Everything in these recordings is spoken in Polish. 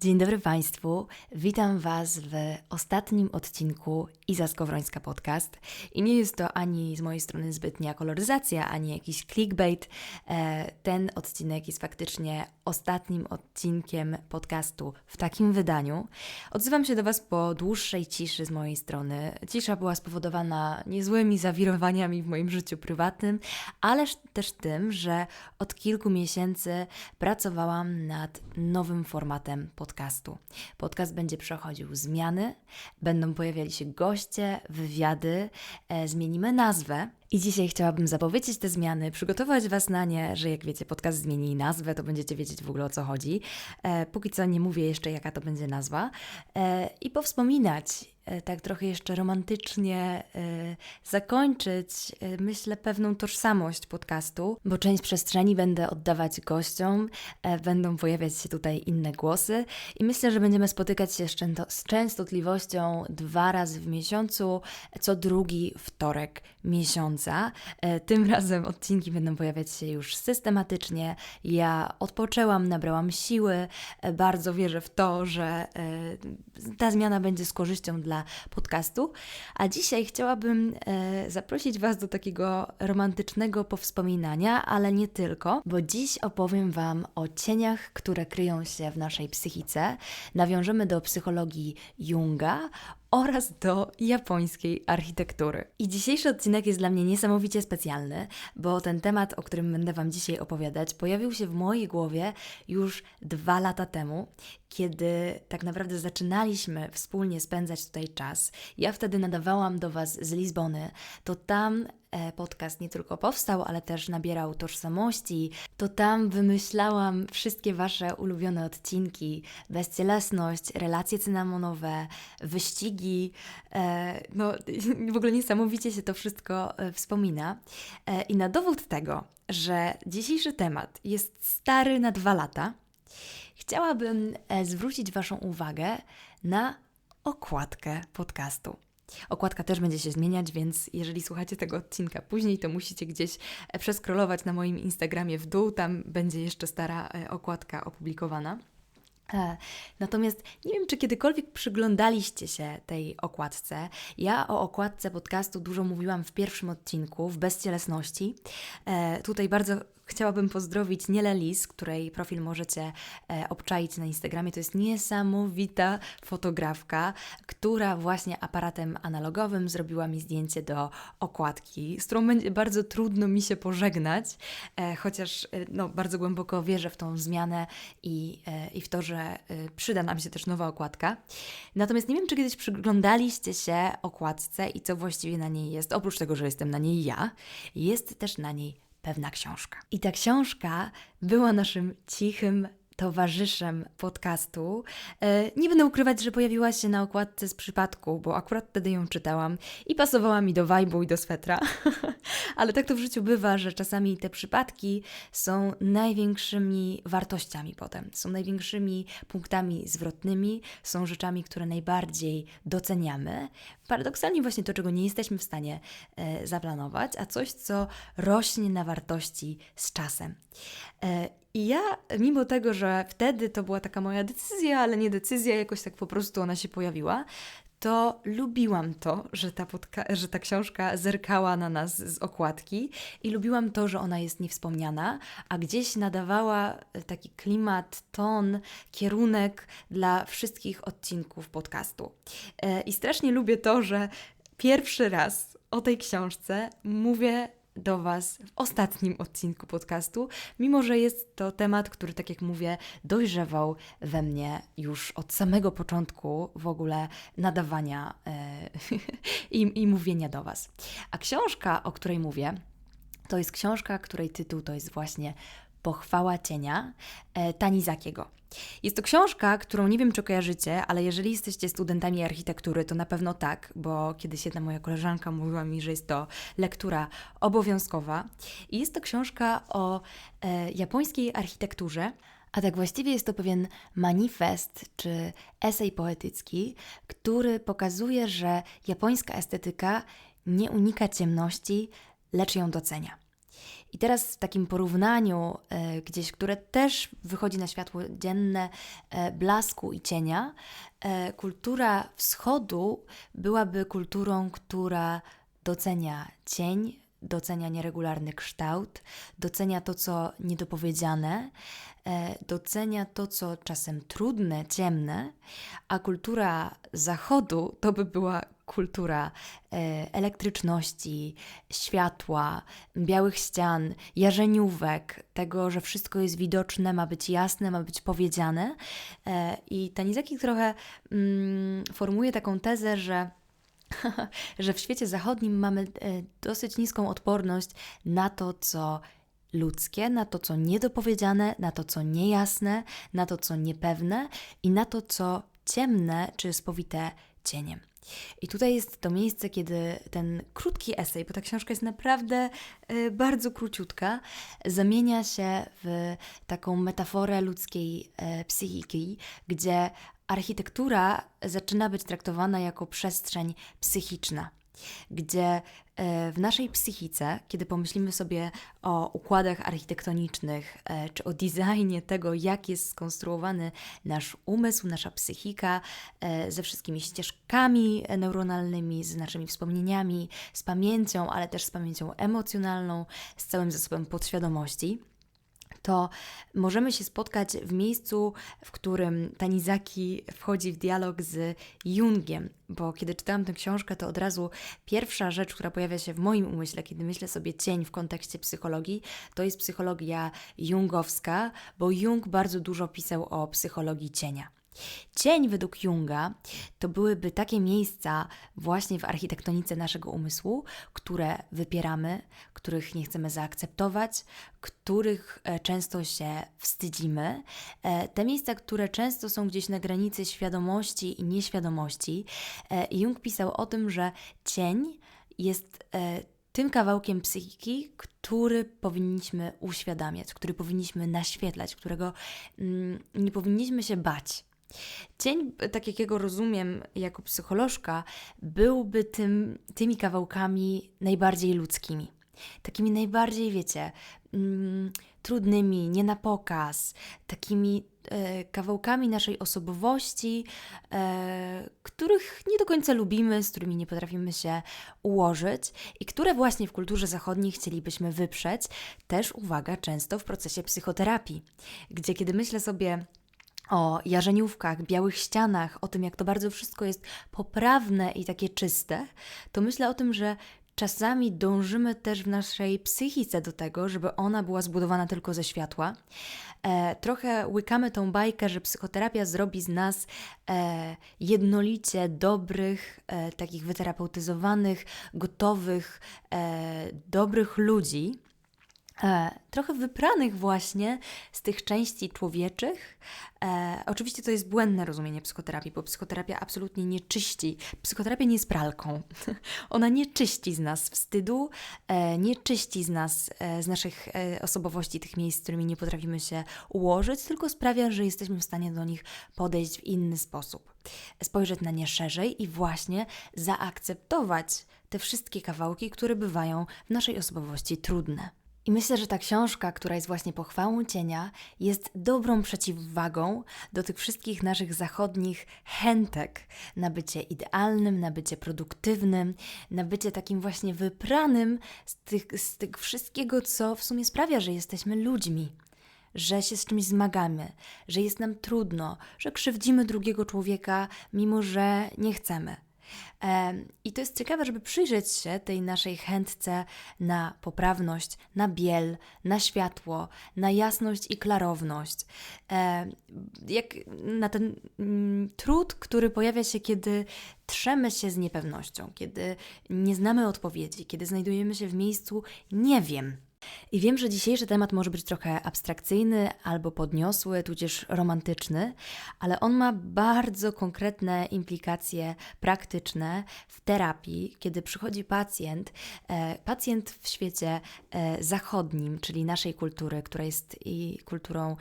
Dzień dobry Państwu. Witam Was w ostatnim odcinku Iza Skowrońska Podcast. I nie jest to ani z mojej strony zbytnia koloryzacja, ani jakiś clickbait. E, ten odcinek jest faktycznie ostatnim odcinkiem podcastu w takim wydaniu. Odzywam się do Was po dłuższej ciszy z mojej strony. Cisza była spowodowana niezłymi zawirowaniami w moim życiu prywatnym, ale też tym, że od kilku miesięcy pracowałam nad nowym formatem podcastu podcastu. Podcast będzie przechodził zmiany, będą pojawiali się goście, wywiady, e, zmienimy nazwę. I dzisiaj chciałabym zapowiedzieć te zmiany, przygotować Was na nie, że jak wiecie, podcast zmieni nazwę, to będziecie wiedzieć w ogóle o co chodzi. E, póki co nie mówię jeszcze, jaka to będzie nazwa. E, I powspominać tak trochę jeszcze romantycznie e, zakończyć, e, myślę, pewną tożsamość podcastu, bo część przestrzeni będę oddawać gościom, będą pojawiać się tutaj inne głosy i myślę, że będziemy spotykać się z częstotliwością dwa razy w miesiącu, co drugi wtorek miesiąca. Tym razem odcinki będą pojawiać się już systematycznie. Ja odpoczęłam, nabrałam siły, bardzo wierzę w to, że ta zmiana będzie z korzyścią dla podcastu. A dzisiaj chciałabym e, zaprosić Was do takiego romantycznego powspominania, ale nie tylko, bo dziś opowiem Wam o cieniach, które kryją się w naszej psychice. Nawiążemy do psychologii Junga oraz do japońskiej architektury. I dzisiejszy odcinek jest dla mnie niesamowicie specjalny, bo ten temat, o którym będę Wam dzisiaj opowiadać, pojawił się w mojej głowie już dwa lata temu, kiedy tak naprawdę zaczynaliśmy wspólnie spędzać tutaj czas. Ja wtedy nadawałam do Was z Lizbony, to tam podcast nie tylko powstał, ale też nabierał tożsamości, to tam wymyślałam wszystkie Wasze ulubione odcinki, bezcielesność, relacje cynamonowe, wyścigi, e, no w ogóle niesamowicie się to wszystko e, wspomina. I na dowód tego, że dzisiejszy temat jest stary na dwa lata, chciałabym zwrócić Waszą uwagę na okładkę podcastu. Okładka też będzie się zmieniać, więc jeżeli słuchacie tego odcinka później, to musicie gdzieś e, przeskrolować na moim Instagramie w dół, tam będzie jeszcze stara e, okładka opublikowana. E, natomiast nie wiem, czy kiedykolwiek przyglądaliście się tej okładce. Ja o okładce podcastu dużo mówiłam w pierwszym odcinku, w bezcielesności. Tutaj bardzo Chciałabym pozdrowić Niele Lis, której profil możecie e, obczaić na Instagramie. To jest niesamowita fotografka, która właśnie aparatem analogowym zrobiła mi zdjęcie do okładki, z którą będzie bardzo trudno mi się pożegnać, e, chociaż e, no, bardzo głęboko wierzę w tą zmianę i, i w to, że przyda nam się też nowa okładka. Natomiast nie wiem, czy kiedyś przyglądaliście się okładce i co właściwie na niej jest. Oprócz tego, że jestem na niej ja, jest też na niej pewna książka. I ta książka była naszym cichym towarzyszem podcastu. E, nie będę ukrywać, że pojawiła się na okładce z przypadku, bo akurat wtedy ją czytałam i pasowała mi do wajbu i do swetra. Ale tak to w życiu bywa, że czasami te przypadki są największymi wartościami potem, są największymi punktami zwrotnymi, są rzeczami, które najbardziej doceniamy. Paradoksalnie właśnie to, czego nie jesteśmy w stanie e, zaplanować, a coś, co rośnie na wartości z czasem. E, i ja, mimo tego, że wtedy to była taka moja decyzja, ale nie decyzja, jakoś tak po prostu ona się pojawiła, to lubiłam to, że ta, że ta książka zerkała na nas z okładki i lubiłam to, że ona jest niewspomniana, a gdzieś nadawała taki klimat, ton, kierunek dla wszystkich odcinków podcastu. E, I strasznie lubię to, że pierwszy raz o tej książce mówię do Was w ostatnim odcinku podcastu, mimo że jest to temat, który, tak jak mówię, dojrzewał we mnie już od samego początku w ogóle nadawania e, i, i mówienia do Was. A książka, o której mówię, to jest książka, której tytuł to jest właśnie Pochwała cienia e, Tanizakiego. Jest to książka, którą nie wiem, czy kojarzycie, ale jeżeli jesteście studentami architektury, to na pewno tak, bo kiedyś jedna moja koleżanka mówiła mi, że jest to lektura obowiązkowa. I jest to książka o e, japońskiej architekturze, a tak właściwie jest to pewien manifest czy esej poetycki, który pokazuje, że japońska estetyka nie unika ciemności, lecz ją docenia. I teraz w takim porównaniu, e, gdzieś, które też wychodzi na światło dzienne, e, blasku i cienia, e, kultura wschodu byłaby kulturą, która docenia cień, docenia nieregularny kształt, docenia to, co niedopowiedziane, e, docenia to, co czasem trudne, ciemne, a kultura zachodu to by była kultura e, elektryczności, światła, białych ścian, jarzeniówek, tego, że wszystko jest widoczne, ma być jasne, ma być powiedziane. E, I Tanizaki trochę mm, formuje taką tezę, że że w świecie zachodnim mamy e, dosyć niską odporność na to, co ludzkie, na to, co niedopowiedziane, na to, co niejasne, na to, co niepewne i na to, co ciemne czy spowite cieniem. I tutaj jest to miejsce, kiedy ten krótki esej, bo ta książka jest naprawdę y, bardzo króciutka, zamienia się w taką metaforę ludzkiej y, psychiki, gdzie architektura zaczyna być traktowana jako przestrzeń psychiczna gdzie e, w naszej psychice, kiedy pomyślimy sobie o układach architektonicznych, e, czy o designie tego, jak jest skonstruowany nasz umysł, nasza psychika, e, ze wszystkimi ścieżkami neuronalnymi, z naszymi wspomnieniami, z pamięcią, ale też z pamięcią emocjonalną, z całym zasobem podświadomości, to możemy się spotkać w miejscu, w którym Tanizaki wchodzi w dialog z Jungiem, bo kiedy czytałam tę książkę, to od razu pierwsza rzecz, która pojawia się w moim umyśle, kiedy myślę sobie cień w kontekście psychologii, to jest psychologia jungowska, bo Jung bardzo dużo pisał o psychologii cienia. Cień według Junga to byłyby takie miejsca właśnie w architektonice naszego umysłu, które wypieramy, których nie chcemy zaakceptować, których e, często się wstydzimy. E, te miejsca, które często są gdzieś na granicy świadomości i nieświadomości. E, Jung pisał o tym, że cień jest tym kawałkiem psychiki, który powinniśmy uświadamiać, który powinniśmy naświetlać, którego mm, nie powinniśmy się bać. Cień, tak jak jego rozumiem jako psycholożka, byłby tym, tymi kawałkami najbardziej ludzkimi. Takimi najbardziej, wiecie, mm, trudnymi, nie na pokaz, takimi e, kawałkami naszej osobowości, e, których nie do końca lubimy, z którymi nie potrafimy się ułożyć i które właśnie w kulturze zachodniej chcielibyśmy wyprzeć. Też uwaga, często w procesie psychoterapii, gdzie kiedy myślę sobie, o jarzeniówkach, białych ścianach, o tym, jak to bardzo wszystko jest poprawne i takie czyste, to myślę o tym, że czasami dążymy też w naszej psychice do tego, żeby ona była zbudowana tylko ze światła. E, trochę łykamy tą bajkę, że psychoterapia zrobi z nas e, jednolicie dobrych, e, takich wyterapeutyzowanych, gotowych, e, dobrych ludzi E, trochę wypranych właśnie z tych części człowieczych. E, oczywiście to jest błędne rozumienie psychoterapii, bo psychoterapia absolutnie nie czyści. Psychoterapia nie jest pralką. Ona nie czyści z nas wstydu, e, nie czyści z nas, e, z naszych e, osobowości, tych miejsc, z którymi nie potrafimy się ułożyć, tylko sprawia, że jesteśmy w stanie do nich podejść w inny sposób. Spojrzeć na nie szerzej i właśnie zaakceptować te wszystkie kawałki, które bywają w naszej osobowości trudne. I myślę, że ta książka, która jest właśnie pochwałą cienia, jest dobrą przeciwwagą do tych wszystkich naszych zachodnich chętek na bycie idealnym, na bycie produktywnym, na bycie takim właśnie wypranym z tych, z tych wszystkiego, co w sumie sprawia, że jesteśmy ludźmi że się z czymś zmagamy, że jest nam trudno, że krzywdzimy drugiego człowieka, mimo że nie chcemy. I to jest ciekawe, żeby przyjrzeć się tej naszej chętce na poprawność, na biel, na światło, na jasność i klarowność. Jak na ten mm, trud, który pojawia się, kiedy trzemy się z niepewnością, kiedy nie znamy odpowiedzi, kiedy znajdujemy się w miejscu nie wiem i wiem, że dzisiejszy temat może być trochę abstrakcyjny albo podniosły, tudzież romantyczny, ale on ma bardzo konkretne implikacje praktyczne w terapii, kiedy przychodzi pacjent, e, pacjent w świecie e, zachodnim, czyli naszej kultury, która jest i kulturą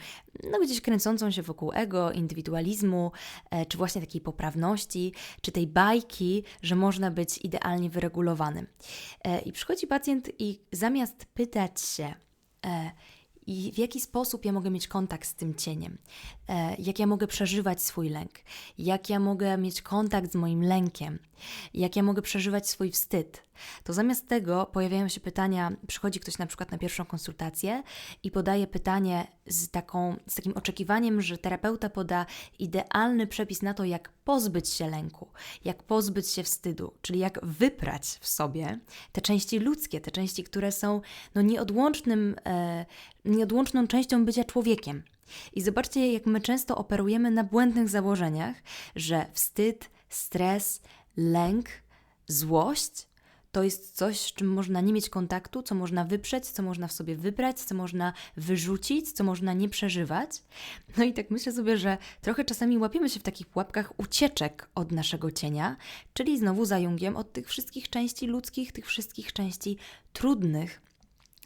no, gdzieś kręcącą się wokół ego, indywidualizmu, e, czy właśnie takiej poprawności, czy tej bajki, że można być idealnie wyregulowanym. I przychodzi pacjent i zamiast pytać się. E, i w jaki sposób ja mogę mieć kontakt z tym cieniem, e, jak ja mogę przeżywać swój lęk, jak ja mogę mieć kontakt z moim lękiem, jak ja mogę przeżywać swój wstyd. To zamiast tego pojawiają się pytania, przychodzi ktoś na przykład na pierwszą konsultację i podaje pytanie z, taką, z takim oczekiwaniem, że terapeuta poda idealny przepis na to, jak pozbyć się lęku, jak pozbyć się wstydu, czyli jak wyprać w sobie te części ludzkie, te części, które są no, nieodłącznym, e, nieodłączną częścią bycia człowiekiem. I zobaczcie, jak my często operujemy na błędnych założeniach, że wstyd, stres, lęk, złość to jest coś, z czym można nie mieć kontaktu, co można wyprzeć, co można w sobie wybrać, co można wyrzucić, co można nie przeżywać. No i tak myślę sobie, że trochę czasami łapiemy się w takich pułapkach ucieczek od naszego cienia, czyli znowu za Jungiem od tych wszystkich części ludzkich, tych wszystkich części trudnych.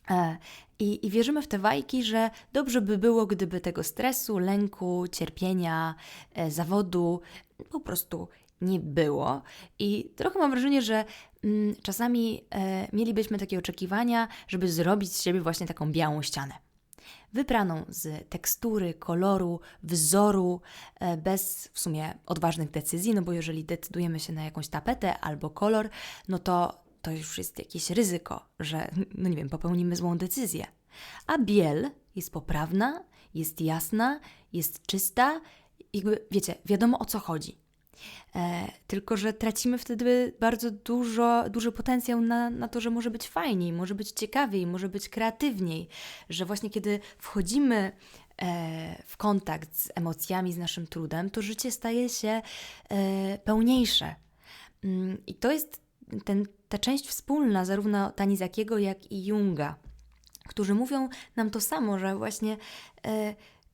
E, I, I, wierzymy w te bajki, że dobrze by było, gdyby tego stresu, lęku, cierpienia, e, zawodu po prostu nie było. I trochę mam wrażenie, że mm, czasami e, mielibyśmy takie oczekiwania, żeby zrobić z siebie właśnie taką białą ścianę. Wypraną z tekstury, koloru, wzoru, e, bez w sumie odważnych decyzji, no bo jeżeli decydujemy się na jakąś tapetę albo kolor, no to to już jest jakieś ryzyko, że, no nie wiem, popełnimy złą decyzję. A biel jest poprawna, jest jasna, jest czysta, jakby, wiecie, wiadomo o co chodzi. E, tylko, że tracimy wtedy bardzo dużo, duży potencjał na, na to, że może być fajniej, może być ciekawiej, może być kreatywniej, że właśnie kiedy wchodzimy e, w kontakt z emocjami, z naszym trudem, to życie staje się e, pełniejsze. Mm, I to jest ten, ta część wspólna zarówno Tanizakiego, jak i Junga, którzy mówią nam to samo, że właśnie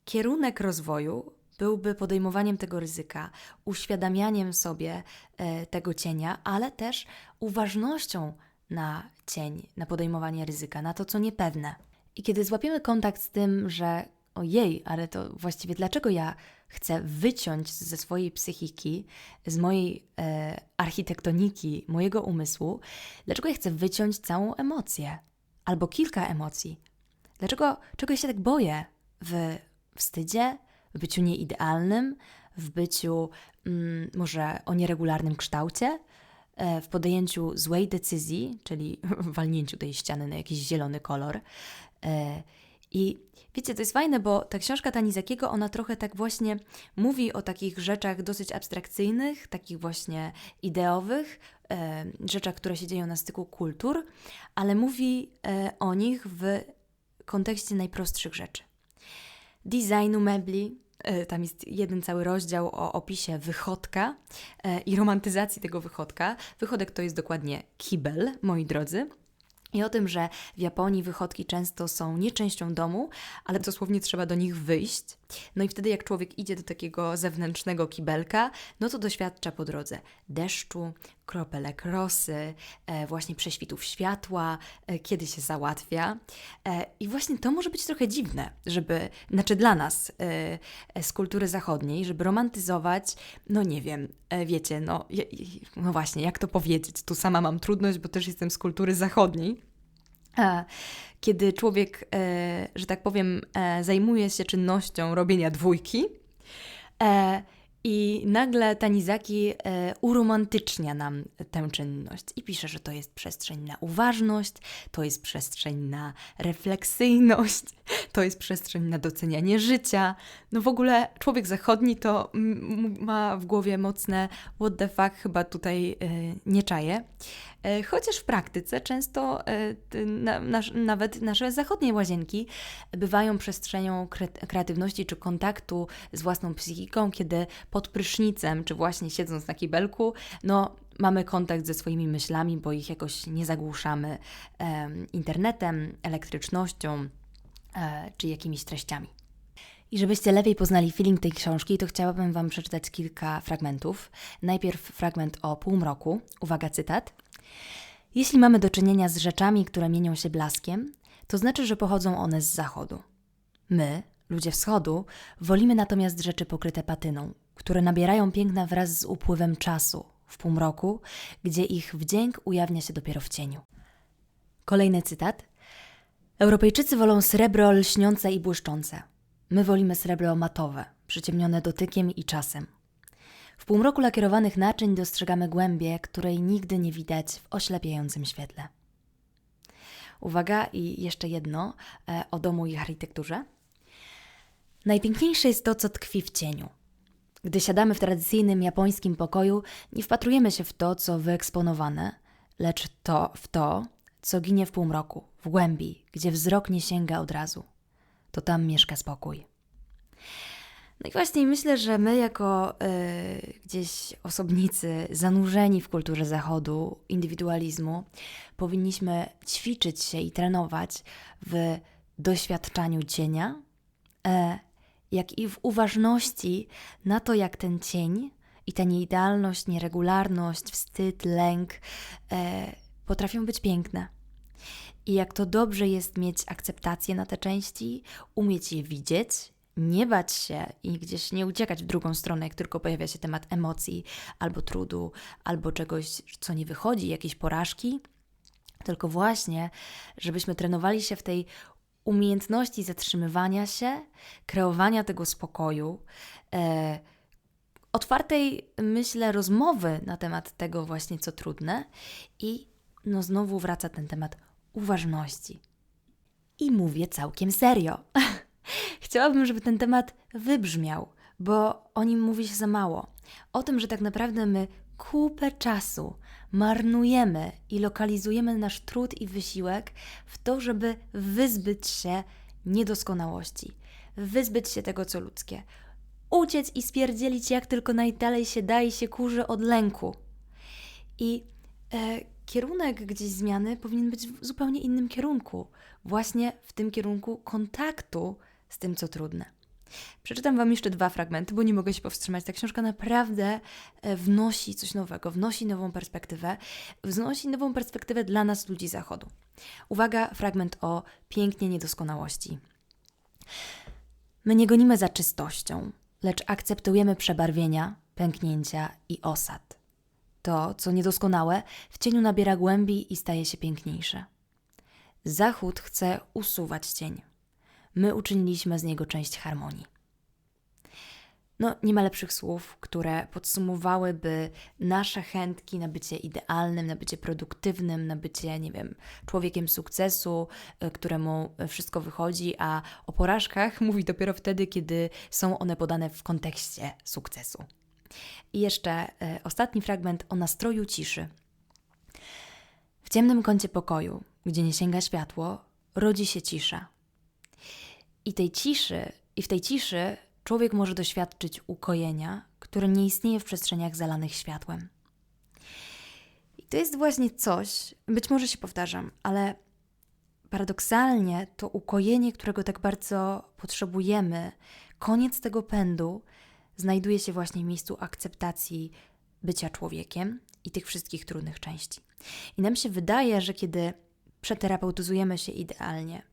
kierunek rozwoju byłby podejmowaniem tego ryzyka, uświadamianiem sobie e, tego cienia, ale też uważnością na cień, na podejmowanie ryzyka, na to, co niepewne. I kiedy złapiemy kontakt z tym, że ojej, ale to właściwie dlaczego ja chcę wyciąć ze swojej psychiki, z mojej e, architektoniki, mojego umysłu, dlaczego ja chcę wyciąć całą emocję albo kilka emocji? Dlaczego czego ja się tak boję w wstydzie, w byciu nieidealnym, w byciu mm, może o nieregularnym kształcie, e, w podjęciu złej decyzji, czyli walnięciu tej ściany na jakiś zielony kolor. E, I wiecie, to jest fajne, bo ta książka Tanizakiego, ona trochę tak właśnie mówi o takich rzeczach dosyć abstrakcyjnych, takich właśnie ideowych, e, rzeczach, które się dzieją na styku kultur, ale mówi o nich w kontekście najprostszych rzeczy. Designu mebli, tam jest jeden cały rozdział o opisie wychodka e, i romantyzacji tego wychodka. Wychodek to jest dokładnie kibel, moi drodzy. I o tym, że w Japonii wychodki często są nie częścią domu, ale dosłownie trzeba do nich wyjść. No i wtedy, jak człowiek idzie do takiego zewnętrznego kibelka, no to doświadcza po drodze deszczu, kropelek rosy, e, właśnie prześwitów światła, e, kiedy się załatwia. E, I właśnie to może być trochę dziwne, żeby, znaczy dla nas z kultury zachodniej, żeby romantyzować, no nie wiem, wiecie, no, no właśnie, jak to powiedzieć? Tu sama mam trudność, bo też jestem z kultury zachodniej. Kiedy człowiek, że tak powiem, zajmuje się czynnością robienia dwójki, i nagle Tanizaki e, uromantycznia nam tę czynność i pisze, że to jest przestrzeń na uważność, to jest przestrzeń na refleksyjność, to jest przestrzeń na docenianie życia. No w ogóle człowiek zachodni to ma w głowie mocne what the fuck, chyba tutaj e, nie czaje. E, chociaż w praktyce często e, na, nawet nasze zachodnie łazienki bywają przestrzenią kreatywności czy kontaktu z własną psychiką, kiedy pod prysznicem, czy właśnie siedząc na kibelku, no mamy kontakt ze swoimi myślami, bo ich jakoś nie zagłuszamy internetem, elektrycznością e, czy jakimiś treściami. I żebyście lepiej poznali feeling tej książki, to chciałabym Wam przeczytać kilka fragmentów. Najpierw fragment o półmroku. Uwaga, cytat. Jeśli mamy do czynienia z rzeczami, które mienią się blaskiem, to znaczy, że pochodzą one z zachodu. My, ludzie wschodu, wolimy natomiast rzeczy pokryte patyną, które nabierają piękna wraz z upływem czasu, w półmroku, gdzie ich wdzięk ujawnia się dopiero w cieniu. Kolejny cytat. Europejczycy wolą srebro lśniące i błyszczące. My wolimy srebro matowe, przyciemnione dotykiem i czasem. Półmroku lakierowanych naczyń dostrzegamy głębię, której nigdy nie widać w oślepiającym świetle. Uwaga i jeszcze jedno e, o domu i architekturze. Najpiękniejsze jest to, co tkwi w cieniu. Gdy siadamy w tradycyjnym japońskim pokoju, nie wpatrujemy się w to, co wyeksponowane, lecz to w to, co ginie w półmroku, w głębi, gdzie wzrok nie sięga od razu. To tam mieszka spokój. No i właśnie myślę, że my jako y, gdzieś osobnicy zanurzeni w kulturze zachodu, indywidualizmu, powinniśmy ćwiczyć się i trenować w doświadczaniu cienia, y, jak i w uważności na to, jak ten cień i ta nieidealność, nieregularność, wstyd, lęk y, potrafią być piękne. I jak to dobrze jest mieć akceptację na te części, umieć je widzieć nie bać się i gdzieś nie uciekać w drugą stronę, jak tylko pojawia się temat emocji, albo trudu, albo czegoś, co nie wychodzi, jakiejś porażki, tylko właśnie, żebyśmy trenowali się w tej umiejętności zatrzymywania się, kreowania tego spokoju, e, otwartej, myślę, rozmowy na temat tego właśnie, co trudne i no znowu wraca ten temat uważności. I mówię całkiem serio. Chciałabym, żeby ten temat wybrzmiał, bo o nim mówi się za mało. O tym, że tak naprawdę my kupę czasu marnujemy i lokalizujemy nasz trud i wysiłek w to, żeby wyzbyć się niedoskonałości, wyzbyć się tego, co ludzkie, uciec i spierdzielić jak tylko najdalej się da i się kurzy od lęku. I e, kierunek gdzieś zmiany powinien być w zupełnie innym kierunku, właśnie w tym kierunku kontaktu z tym, co trudne. Przeczytam Wam jeszcze dwa fragmenty, bo nie mogę się powstrzymać. Ta książka naprawdę e, wnosi coś nowego, wnosi nową perspektywę, wnosi nową perspektywę dla nas, ludzi Zachodu. Uwaga, fragment o pięknie niedoskonałości. My nie gonimy za czystością, lecz akceptujemy przebarwienia, pęknięcia i osad. To, co niedoskonałe, w cieniu nabiera głębi i staje się piękniejsze. Zachód chce usuwać cień my uczyniliśmy z niego część harmonii. No, nie ma lepszych słów, które podsumowałyby nasze chętki na bycie idealnym, na bycie produktywnym, na bycie, nie wiem, człowiekiem sukcesu, e, któremu wszystko wychodzi, a o porażkach mówi dopiero wtedy, kiedy są one podane w kontekście sukcesu. I jeszcze e, ostatni fragment o nastroju ciszy. W ciemnym kącie pokoju, gdzie nie sięga światło, rodzi się cisza i tej ciszy, i w tej ciszy człowiek może doświadczyć ukojenia, które nie istnieje w przestrzeniach zalanych światłem. I to jest właśnie coś, być może się powtarzam, ale paradoksalnie to ukojenie, którego tak bardzo potrzebujemy, koniec tego pędu, znajduje się właśnie w miejscu akceptacji bycia człowiekiem i tych wszystkich trudnych części. I nam się wydaje, że kiedy przeterapeutyzujemy się idealnie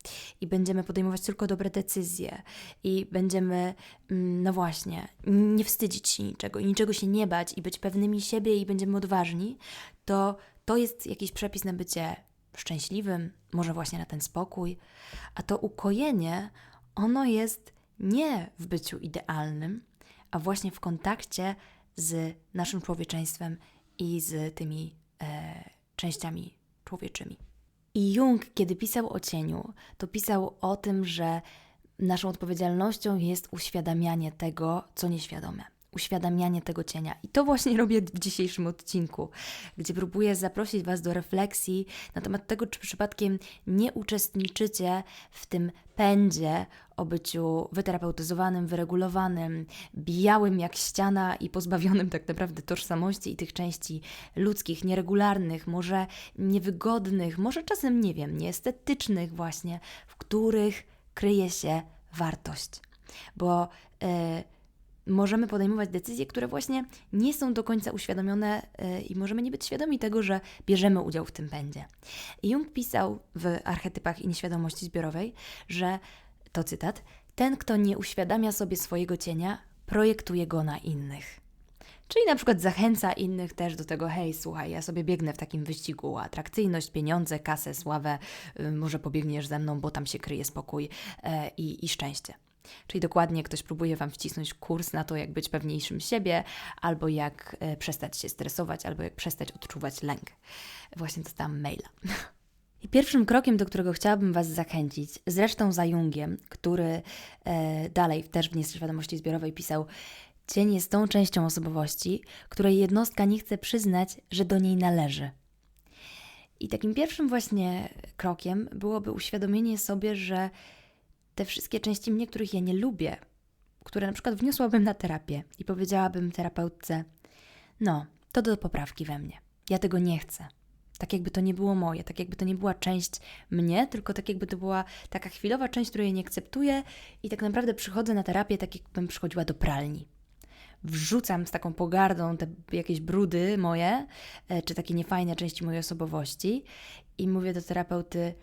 i będziemy podejmować tylko dobre decyzje i będziemy, mm, no właśnie, nie wstydzić się niczego i niczego się nie bać i być pewnymi siebie i będziemy odważni, to to jest jakiś przepis na bycie szczęśliwym, może właśnie na ten spokój, a to ukojenie, ono jest nie w byciu idealnym, a właśnie w kontakcie z naszym człowieczeństwem i z tymi e, częściami człowieczymi. I Jung, kiedy pisał o cieniu, to pisał o tym, że naszą odpowiedzialnością jest uświadamianie tego, co nieświadome. Uświadamianie tego cienia. I to właśnie robię w dzisiejszym odcinku, gdzie próbuję zaprosić Was do refleksji na temat tego, czy przypadkiem nie uczestniczycie w tym pędzie o byciu wyterapeutyzowanym, wyregulowanym, białym jak ściana i pozbawionym tak naprawdę tożsamości i tych części ludzkich, nieregularnych, może niewygodnych, może czasem, nie wiem, nieestetycznych właśnie, w których kryje się wartość. Bo yy, możemy podejmować decyzje, które właśnie nie są do końca uświadomione yy, i możemy nie być świadomi tego, że bierzemy udział w tym pędzie. Jung pisał w archetypach i nieświadomości zbiorowej, że to cytat: Ten, kto nie uświadamia sobie swojego cienia, projektuje go na innych. Czyli na przykład zachęca innych też do tego, hej, słuchaj, ja sobie biegnę w takim wyścigu atrakcyjność, pieniądze, kasę, sławę, y, może pobiegniesz ze mną, bo tam się kryje spokój e, i, i szczęście. Czyli dokładnie ktoś próbuje Wam wcisnąć kurs na to, jak być pewniejszym siebie, albo jak e, przestać się stresować, albo jak przestać odczuwać lęk. Właśnie dostałam maila. I pierwszym krokiem, do którego chciałabym Was zachęcić, zresztą za Jungiem, który e, dalej też w nieświadomości zbiorowej pisał, cień jest tą częścią osobowości, której jednostka nie chce przyznać, że do niej należy. I takim pierwszym właśnie krokiem byłoby uświadomienie sobie, że te wszystkie części mnie, których ja nie lubię, które na przykład wniosłabym na terapię i powiedziałabym terapeutce: No, to do poprawki we mnie. Ja tego nie chcę. Tak jakby to nie było moje, tak jakby to nie była część mnie, tylko tak jakby to była taka chwilowa część, której nie akceptuję i tak naprawdę przychodzę na terapię tak jakbym przychodziła do pralni. Wrzucam z taką pogardą te jakieś brudy moje, e, czy takie niefajne części mojej osobowości i mówię do terapeuty,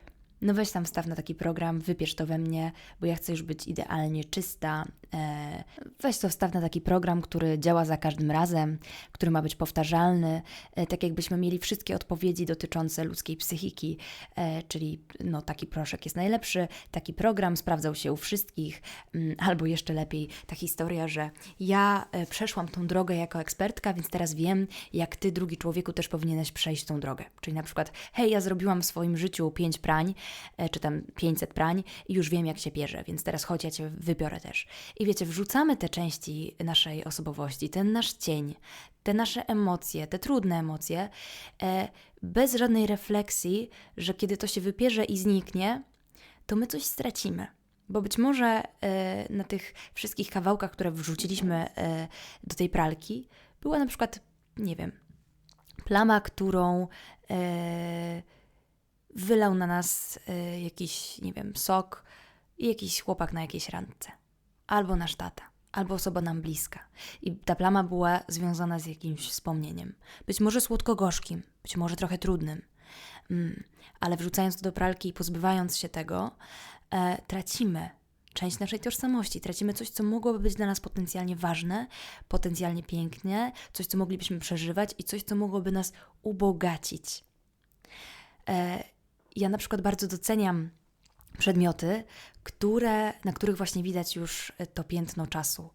no weź tam wstaw na taki program, wypiesz to we mnie, bo ja chcę już być idealnie czysta. E, weź to wstaw na taki program, który działa za każdym razem, który ma być powtarzalny, e, tak jakbyśmy mieli wszystkie odpowiedzi dotyczące ludzkiej psychiki, e, czyli no taki proszek jest najlepszy, taki program sprawdzał się u wszystkich, mm, albo jeszcze lepiej ta historia, że ja przeszłam tą drogę jako ekspertka, więc teraz wiem, jak ty, drugi człowieku, też powinieneś przejść tą drogę. Czyli na przykład, hej, ja zrobiłam w swoim życiu pięć prań, czy tam 500 prań i już wiem, jak się bierze, więc teraz chodź, ja Cię wybiorę też. I wiecie, wrzucamy te części naszej osobowości, ten nasz cień, te nasze emocje, te trudne emocje, e, bez żadnej refleksji, że kiedy to się wypierze i zniknie, to my coś stracimy. Bo być może e, na tych wszystkich kawałkach, które wrzuciliśmy do tej pralki, była na przykład, nie wiem, plama, którą wylał na nas y, jakiś, nie wiem, sok i jakiś chłopak na jakiejś randce. Albo nasz tata, albo osoba nam bliska. I ta plama była związana z jakimś wspomnieniem. Być może słodko-gorzkim, być może trochę trudnym. Mm, ale wrzucając to do pralki i pozbywając się tego, e, tracimy część naszej tożsamości. Tracimy coś, co mogłoby być dla nas potencjalnie ważne, potencjalnie pięknie, coś, co moglibyśmy przeżywać i coś, co mogłoby nas ubogacić. E, ja na przykład bardzo doceniam przedmioty, które, na których właśnie widać już e, to piętno czasu,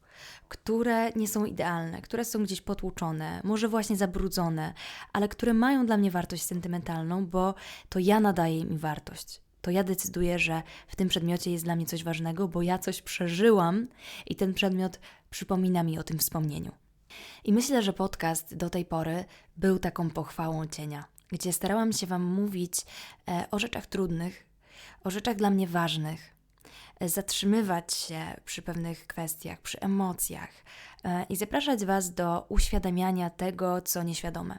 które nie są idealne, które są gdzieś potłuczone, może właśnie zabrudzone, ale które mają dla mnie wartość sentymentalną, bo to ja nadaję im wartość. To ja decyduję, że w tym przedmiocie jest dla mnie coś ważnego, bo ja coś przeżyłam i ten przedmiot przypomina mi o tym wspomnieniu. I myślę, że podcast do tej pory był taką pochwałą cienia gdzie starałam się Wam mówić e, o rzeczach trudnych, o rzeczach dla mnie ważnych, e, zatrzymywać się przy pewnych kwestiach, przy emocjach e, i zapraszać Was do uświadamiania tego, co nieświadome.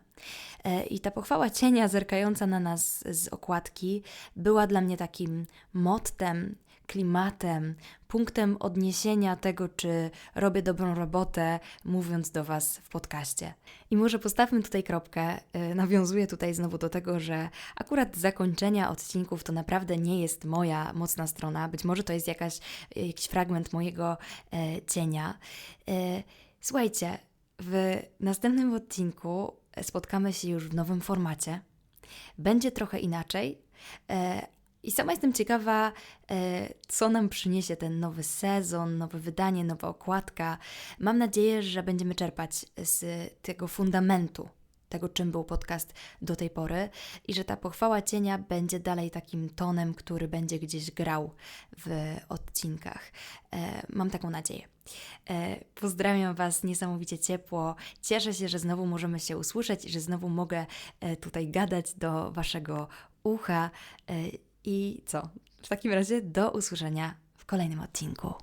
I ta pochwała cienia zerkająca na nas z okładki była dla mnie takim mottem klimatem, punktem odniesienia tego, czy robię dobrą robotę, mówiąc do Was w podcaście. I może postawmy tutaj kropkę. Y, nawiązuję tutaj znowu do tego, że akurat zakończenia odcinków to naprawdę nie jest moja mocna strona. Być może to jest jakaś, jakiś fragment mojego e, cienia. E, słuchajcie, w następnym odcinku spotkamy się już w nowym formacie. Będzie trochę inaczej, e, i sama jestem ciekawa, e, co nam przyniesie ten nowy sezon, nowe wydanie, nowa okładka. Mam nadzieję, że będziemy czerpać z tego fundamentu, tego czym był podcast do tej pory i że ta pochwała cienia będzie dalej takim tonem, który będzie gdzieś grał w odcinkach. E, mam taką nadzieję. E, pozdrawiam Was niesamowicie ciepło. Cieszę się, że znowu możemy się usłyszeć i że znowu mogę tutaj gadać do Waszego ucha. I co? W takim razie do usłyszenia w kolejnym odcinku.